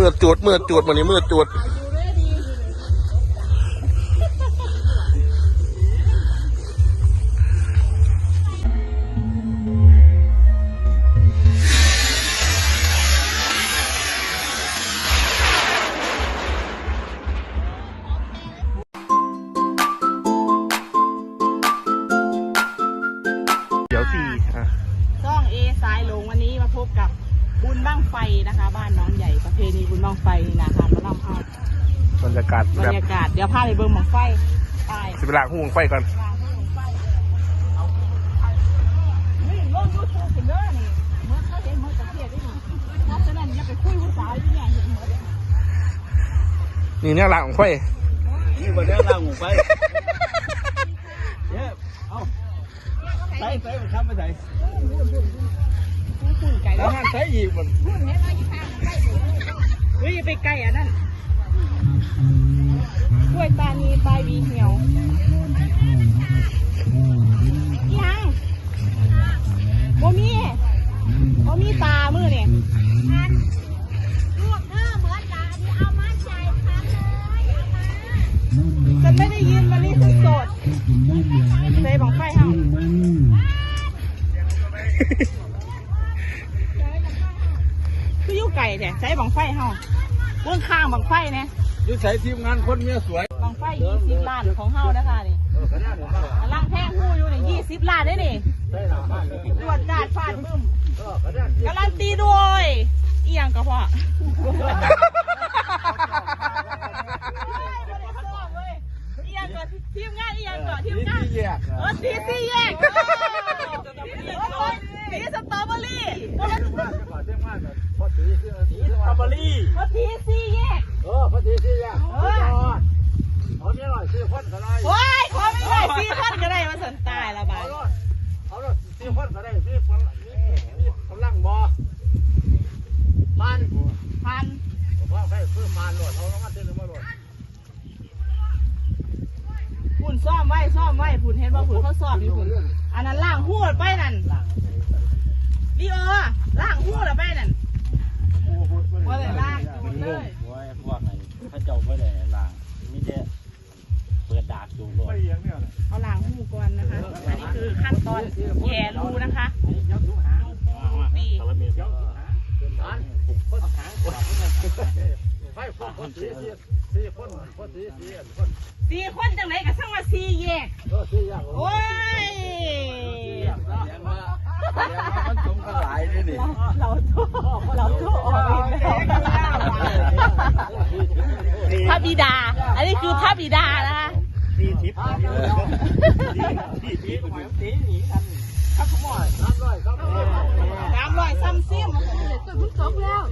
มือจวดมือจวดมันนี้มือจวด ณีบุญบ้างไฟนะคะมาลำเอาบรรยากาศบรแบบรยากาศเดี๋ยวพาไปเบิ่งหมองไฟไปสิบเวลาห่วงไฟก่อนวางให้หม้องไฟนี่ลงยูทูบกันเด้อนี่เมื่อเขาเห็นเมื่อตะเกียบได้นี่เพราะฉะนั้นอย่าไปคุยผู้สาวที่เนี่ยเห็นหมดเลยนี่เนี่ยหลังของไฟนี่บนนี้ล่างหมูไปเนี่ยเอาใส่ใส่มันทำไปใส่คุยไก่แล้แล้ววหันใส่อีกมันเฮ้ยอย่าไปไก่อันนั้นกล้วยตานีปลายวีเหี่ยวอีหยังบ่มีบ่มีตามือเนี่ยลูกเธอเหมือนกันอันนี้เอามาใส่พักเลยเอามาฉันไม่ได้ยินมันนี่คือสดใส่บังไฟเฮาคืออยู่ไก่แท้ใส่บังไฟเฮา เบื้องข้างบังไฟเนี่ยนี่ใส่ทีมงานคนเมียสวยบังไฟยี่สิบล้านของเฮานะคะนี่กำลังแท่งหู้อยู่นี่ยี่สิบล้านได้นี่ตรวจการฟาดบึ้มการันตีโดยอีหยังกระเพาะอีหยังก่อนทีมงานอีหยังก่อนทีมงานที่แยกเออทีสี่แยกทีสตรอเบอรี่พอตีที่สตรอเบอรี่ก็ทีสี่แยก เออพอตีที่แยกเอาเนี่ยหน่อยซื้อพ่นก็ได้ โอ้ยขอไม่ได้สี่พันก็ได้มาสนตายละบา เอา ท รถเอารถซื้อพ่นก็ได้ซื้อพ่นนี่กำลังบ่มัน พัน ว่า ไปซื้อมันรถเอาแล้วมาซื้อมารถหุ่นซ่อมไว้ซ่อมไว้หุ่นเห็นว่าหุ่นเขาซ่อมอยู่หุ่นอันนั้นล่างหูดไปนั่นลีโอล่างหูดไปนั่นว่าแต่ล่างหุ่นเลยว่าว่าไงถ้าเจ้าไม่ได้ล่างมิได้เปิดดากดูรถเอาล่างหูก่อนนะคะ อันนี้คือขั้นตอนแย่รูนะคะปีไปพ่นพ่น สีสีพ่นพ่นสีสีพ่นสี่คนจังไหนกับช่งว่าสี่แยกเออสีอย่างโอ้ยมันสมกันหลายนี่นี่เราโทษเราโทษอออีกแล้วพระบิดา อันนี้คือพระบิดานะคะสีทิพย์สีทิพย์สีหนีกันครับขโมยน้ำร้อยครับสามร้อยซ้ำซิมเพิ่งแล้ว